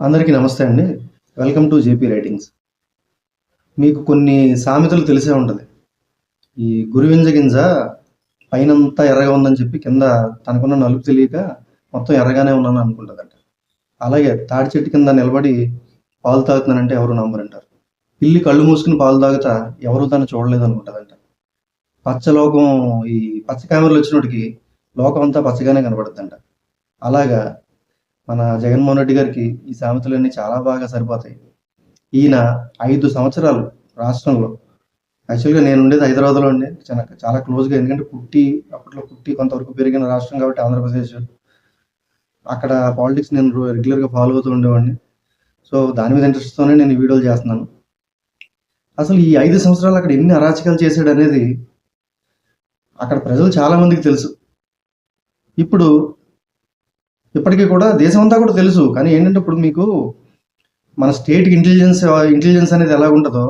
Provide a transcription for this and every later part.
అందరికీ నమస్తే అండి. వెల్కమ్ టు జేపీ రైటింగ్స్ మీకు కొన్ని సామెతలు తెలిసే ఉంటుంది. ఈ గురువింజ గింజ పైనంతా ఎర్రగా ఉందని చెప్పి కింద తనకున్న నలుపు తెలియక మొత్తం ఎర్రగానే ఉన్నాను అనుకుంటుందంట. అలాగే తాడి చెట్టు కింద నిలబడి పాలు తాగుతున్నానంటే ఎవరు నమ్మరంటారు? పిల్లి కళ్ళు మూసుకుని పాలు తాగుతా ఎవరు దాన్ని చూడలేదు అనుకుంటుందంట పచ్చలోకం ఈ పచ్చ కెమెరాలు వచ్చినోటికి లోకం అంతా పచ్చగానే కనబడుతుందంట. అలాగా మన జగన్మోహన్ రెడ్డి గారికి ఈ సామెతలన్నీ చాలా బాగా సరిపోతాయి. ఈయన ఐదు సంవత్సరాలు రాష్ట్రంలో. యాక్చువల్గా నేను ఉండేది హైదరాబాద్లో ఉండే. చాలా చాలా క్లోజ్గా ఎందుకంటే పుట్టి అప్పట్లో పుట్టి కొంతవరకు పెరిగిన రాష్ట్రం కాబట్టి ఆంధ్రప్రదేశ్. అక్కడ పాలిటిక్స్ నేను రెగ్యులర్గా ఫాలో అవుతూ ఉండేవాడిని. సో దాని మీద ఇంట్రెస్ట్తోనే నేను వీడియోలు చేస్తున్నాను. అసలు ఈ ఐదు సంవత్సరాలు అక్కడ ఎన్ని అరాచకాలు చేశాడు అనేది అక్కడ ప్రజలు చాలా మందికి తెలుసు. ఇప్పుడు ఇప్పటికీ కూడా దేశం అంతా కూడా తెలుసు. కానీ ఏంటంటే ఇప్పుడు మీకు మన స్టేట్ ఇంటెలిజెన్స్ ఇంటెలిజెన్స్ అనేది ఎలా ఉంటుందో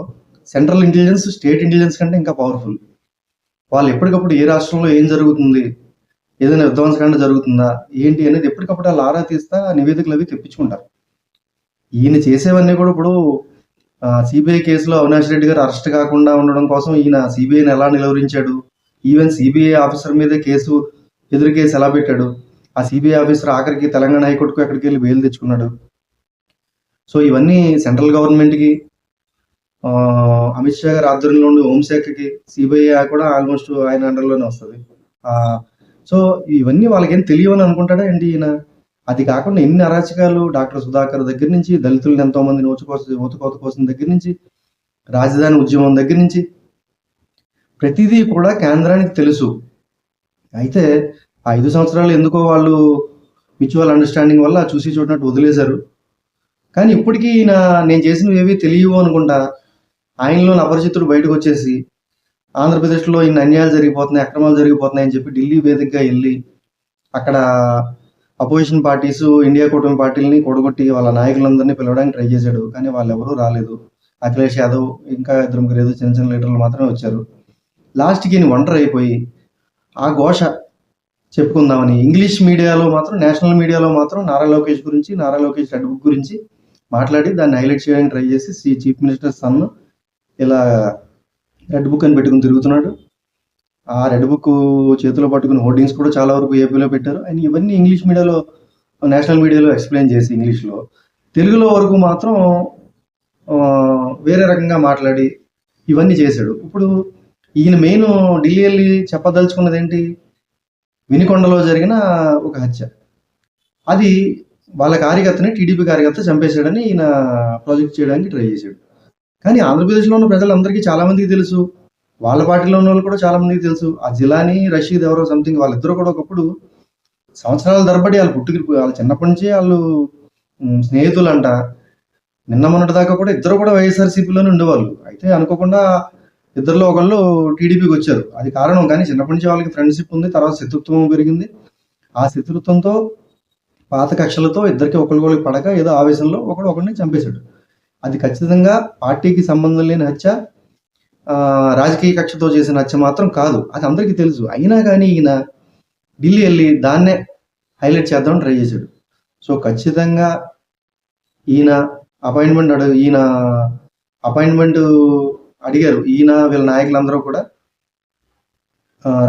సెంట్రల్ ఇంటెలిజెన్స్ స్టేట్ ఇంటెలిజెన్స్ కంటే ఇంకా పవర్ఫుల్ వాళ్ళు ఎప్పటికప్పుడు ఏ రాష్ట్రంలో ఏం జరుగుతుంది ఏదైనా విధ్వంసకాండ జరుగుతుందా ఏంటి అనేది ఎప్పటికప్పుడు వాళ్ళు ఆరా తీస్తా నివేదికలు అవి తెప్పించుకుంటారు. ఈయన చేసేవన్నీ కూడా ఇప్పుడు సిబిఐ కేసులో అవినాష్ రెడ్డి గారు అరెస్ట్ కాకుండా ఉండడం కోసం ఈయన సిబిఐని ఎలా నిలువరించాడు? ఈవెన్ సిబిఐ ఆఫీసర్ మీద కేసు ఎదురు కేసు ఎలా పెట్టాడు? ఆ సిబిఐ ఆఫీసర్ ఆఖరికి తెలంగాణ హైకోర్టుకు ఎక్కడికి వెళ్ళి బెయిల్ తెచ్చుకున్నాడు. సో ఇవన్నీ సెంట్రల్ గవర్నమెంట్కి అమిత్ షా గారి ఆధ్వర్యంలో ఉండే హోంశాఖకి సిబిఐ కూడా ఆల్మోస్ట్ ఆయన అండర్లోనే వస్తుంది. సో ఇవన్నీ వాళ్ళకేం తెలియవని అనుకుంటాడా ఏంటి ఈయన? అది కాకుండా ఎన్ని అరాచకాలు డాక్టర్ సుధాకర్ దగ్గర నుంచి దళితులను ఎంతో మందిని ఊచుకోస ఊతుకోత కోసం దగ్గర నుంచి రాజధాని ఉద్యమం దగ్గర నుంచి ప్రతిదీ కూడా కేంద్రానికి తెలుసు. అయితే ఆ ఐదు సంవత్సరాలు ఎందుకో వాళ్ళు మ్యూచువల్ అండర్స్టాండింగ్ వల్ల చూసి చూడనట్టు వదిలేశారు. కానీ ఇప్పటికీ ఈయన నేను చేసినవి ఏవి తెలియవు అనుకుంటా. ఆయనలోని అపరిచితుడు బయటకు వచ్చేసి ఆంధ్రప్రదేశ్లో ఇన్ని అన్యాయాలు జరిగిపోతున్నాయి అక్రమాలు జరిగిపోతున్నాయి అని చెప్పి ఢిల్లీ వేదికగా వెళ్ళి అక్కడ అపోజిషన్ పార్టీస్ ఇండియా కూటమి పార్టీలని కూడగొట్టి వాళ్ళ నాయకులందరినీ పిలవడానికి ట్రై చేశాడు. కానీ వాళ్ళు ఎవరూ రాలేదు. అఖిలేష్ యాదవ్ ఇంకా ఇద్దరు ముగ్గురు ఏదో చిన్న చిన్న లీడర్లు మాత్రమే వచ్చారు. లాస్ట్కి ఈయన ఒంటరి అయిపోయి ఆ ఘోష చెప్పుకుందామని. ఇంగ్లీష్ మీడియాలో మాత్రం నేషనల్ మీడియాలో మాత్రం నారా లోకేష్ గురించి నారా లోకేష్ రెడ్ బుక్ గురించి మాట్లాడి దాన్ని హైలైట్ చేయడానికి ట్రై చేసి సి చీఫ్ మినిస్టర్ సన్ ఇలా రెడ్ బుక్ అని పెట్టుకుని తిరుగుతున్నాడు. ఆ రెడ్ బుక్ చేతిలో పట్టుకుని హోర్డింగ్స్ కూడా చాలా వరకు ఏపీలో పెట్టారు. అండ్ ఇవన్నీ ఇంగ్లీష్ మీడియాలో నేషనల్ మీడియాలో ఎక్స్ప్లెయిన్ చేసి ఇంగ్లీష్లో. తెలుగులో వరకు మాత్రం వేరే రకంగా మాట్లాడి ఇవన్నీ చేశాడు. ఇప్పుడు ఈయన మెయిన్ ఢిల్లీ వెళ్ళి చెప్పదలుచుకున్నది ఏంటి? వినికొండలో జరిగిన ఒక హత్య. అది వాళ్ళ కార్యకర్తని టీడీపీ కార్యకర్త చంపేశాడని ఈయన ప్రాజెక్ట్ చేయడానికి ట్రై చేశాడు. కానీ ఆంధ్రప్రదేశ్లో ఉన్న ప్రజలందరికీ చాలామందికి తెలుసు. వాళ్ళ పార్టీలో ఉన్న వాళ్ళు కూడా చాలామందికి తెలుసు. ఆ జిలాని రషీద్ ఎవరో సంథింగ్ వాళ్ళిద్దరూ కూడా ఒకప్పుడు సంవత్సరాల తరబడి వాళ్ళు పుట్టుకి వాళ్ళు చిన్నప్పటి నుంచి వాళ్ళు స్నేహితులంట. స్నేహితులు అంట నిన్న మొన్నటి దాకా కూడా ఇద్దరు కూడా వైఎస్ఆర్సీపీలోనే ఉండేవాళ్ళు. అయితే అనుకోకుండా ఇద్దరులో ఒకళ్ళు టీడీపీకి వచ్చారు. అది కారణం కానీ చిన్నప్పటి నుంచి వాళ్ళకి ఫ్రెండ్షిప్ ఉంది తర్వాత శత్రుత్వం పెరిగింది. ఆ శత్రుత్వంతో పాత కక్షలతో ఇద్దరికి ఒకరికొకరికి పడక ఏదో ఆవేశంలో ఒకడు ఒకరిని చంపేశాడు. అది ఖచ్చితంగా పార్టీకి సంబంధం లేని హత్య రాజకీయ కక్షతో చేసిన హత్య మాత్రం కాదు. అది అందరికీ తెలుసు. అయినా కానీ ఈయన ఢిల్లీ వెళ్ళి దాన్నే హైలైట్ చేద్దామని ట్రై చేశాడు. సో ఖచ్చితంగా ఈయన అపాయింట్మెంట్ అడుగు ఈయన అపాయింట్మెంట్ అడిగారు. ఈయన వీళ్ళ నాయకులందరూ కూడా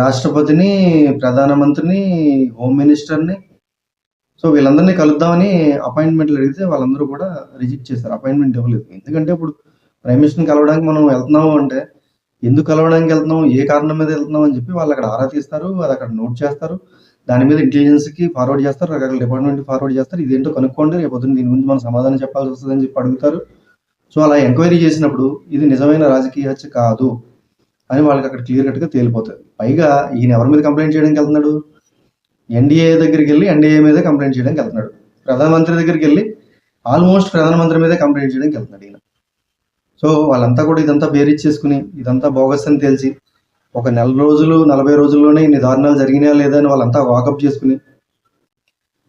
రాష్ట్రపతిని ప్రధానమంత్రిని హోమ్ మినిస్టర్ని సో వీళ్ళందరినీ కలుద్దామని అపాయింట్మెంట్లు అడిగితే వాళ్ళందరూ కూడా రిజెక్ట్ చేశారు. అపాయింట్మెంట్ ఇవ్వలేదు. ఎందుకంటే ఇప్పుడు ప్రైమ్ మినిస్టర్ని కలవడానికి మనం వెళ్తున్నాము అంటే ఎందుకు కలవడానికి వెళ్తున్నాం ఏ కారణం మీద వెళ్తున్నాం అని చెప్పి వాళ్ళు అక్కడ ఆరా తీస్తారు అది అక్కడ నోట్ చేస్తారు. దాని మీద ఇంటెలిజెన్స్కి ఫార్వర్డ్ చేస్తారు రకరకాల డిపార్ట్మెంట్కి ఫార్వర్డ్ చేస్తారు. ఇదేంటో కనుక్కోండి రేపు పొద్దున్న దీని గురించి మనం సమాధానం చెప్పాల్సి వస్తుందని చెప్పి అడుగుతారు. సో అలా ఎంక్వైరీ చేసినప్పుడు ఇది నిజమైన రాజకీయ హత్య కాదు అని వాళ్ళకి అక్కడ క్లియర్ కట్గా తేలిపోతుంది పైగా ఈయన ఎవరి మీద కంప్లైంట్ చేయడానికి వెళ్తున్నాడు? ఎన్డీఏ దగ్గరికి వెళ్ళి ఎన్డీఏ మీద కంప్లైంట్ చేయడానికి వెళ్తున్నాడు. ప్రధానమంత్రి దగ్గరికి వెళ్ళి ఆల్మోస్ట్ ప్రధానమంత్రి మీదే కంప్లైంట్ చేయడానికి వెళ్తున్నాడు ఈయన. సో వాళ్ళంతా కూడా ఇదంతా బేరిచ్చేసుకుని ఇదంతా బోగస్ అని తెలిసి ఒక నెల రోజులు నలభై రోజుల్లోనే ఇన్ని దారుణాలు జరిగినాయా లేదా అని వాళ్ళంతా వాకప్ చేసుకుని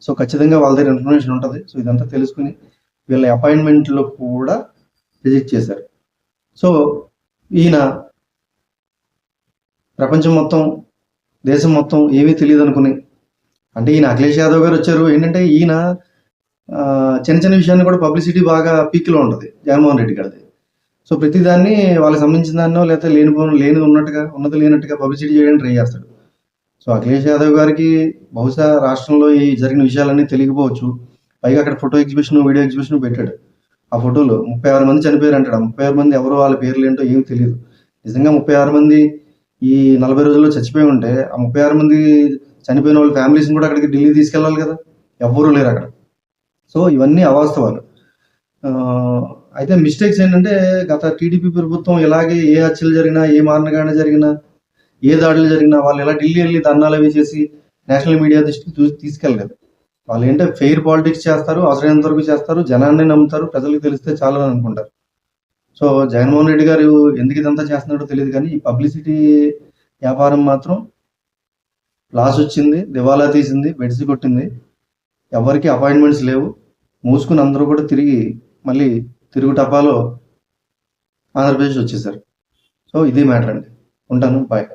సో ఖచ్చితంగా వాళ్ళ దగ్గర ఇన్ఫర్మేషన్ ఉంటుంది. సో ఇదంతా తెలుసుకుని వీళ్ళ అపాయింట్మెంట్లో కూడా రిజెక్ట్ చేశారు. సో ఈయన ప్రపంచం మొత్తం దేశం మొత్తం ఏమీ తెలియదు అనుకుని అంటే ఈయన అఖిలేష్ యాదవ్ గారు వచ్చారు. ఏంటంటే ఈయన చిన్న చిన్న విషయాన్ని కూడా పబ్లిసిటీ బాగా పీక్లో ఉంటుంది జగన్మోహన్ రెడ్డి గారిది. సో ప్రతిదాన్ని వాళ్ళకి సంబంధించిన దాన్నో లేకపోతే లేనిపోను లేని ఉన్నట్టుగా ఉన్నది లేనట్టుగా పబ్లిసిటీ చేయడానికి ట్రై చేస్తాడు. సో అఖిలేష్ యాదవ్ గారికి బహుశా రాష్ట్రంలో ఈ జరిగిన విషయాలన్నీ తెలియకపోవచ్చు. పైగా అక్కడ ఫోటో ఎగ్జిబిషన్ వీడియో ఎగ్జిబిషన్ పెట్టాడు. ఆ ఫోటోలో ముప్పై ఆరు మంది చనిపోయారు అంటాడు? ముప్పై ఆరు మంది ఎవరో వాళ్ళ పేర్లు ఏంటో ఏమీ తెలియదు నిజంగా ముప్పై ఆరు మంది ఈ నలభై రోజుల్లో చచ్చిపోయి ఉంటే ఆ ముప్పై ఆరు మంది చనిపోయిన వాళ్ళ ఫ్యామిలీస్ని కూడా అక్కడికి ఢిల్లీ తీసుకెళ్ళాలి కదా? ఎవ్వరూ లేరు అక్కడ. సో ఇవన్నీ అవాస్తవాలు. అయితే మిస్టేక్స్ ఏంటంటే గత టీడీపీ ప్రభుత్వం ఇలాగే ఏ హత్యలు జరిగినా ఏ మారణకాండ జరిగినా ఏ దాడులు జరిగినా వాళ్ళు ఇలా ఢిల్లీ వెళ్ళి ధర్నాలు అవి చేసి నేషనల్ మీడియా దృష్టికి తీసుకెళ్ళలేదు. వాళ్ళు ఏంటంటే ఫెయిర్ పాలిటిక్స్ చేస్తారు అవసరమైనంత వరకు చేస్తారు జనాన్ని నమ్ముతారు ప్రజలకు తెలిస్తే చాలా అని అనుకుంటారు. సో జగన్మోహన్ రెడ్డి గారు ఎందుకు ఇదంతా చేస్తున్నాడో తెలియదు కానీ ఈ పబ్లిసిటీ వ్యాపారం మాత్రం లాస్ వచ్చింది దివాలా తీసింది బెడ్స్ కొట్టింది. ఎవరికి అపాయింట్మెంట్స్ లేవు. మూసుకుని అందరూ కూడా తిరిగి మళ్ళీ తిరుగు టపాలో ఆంధ్రప్రదేశ్ వచ్చేసారు. సో ఇది మ్యాటర్ అండి. ఉంటాను. బాయ్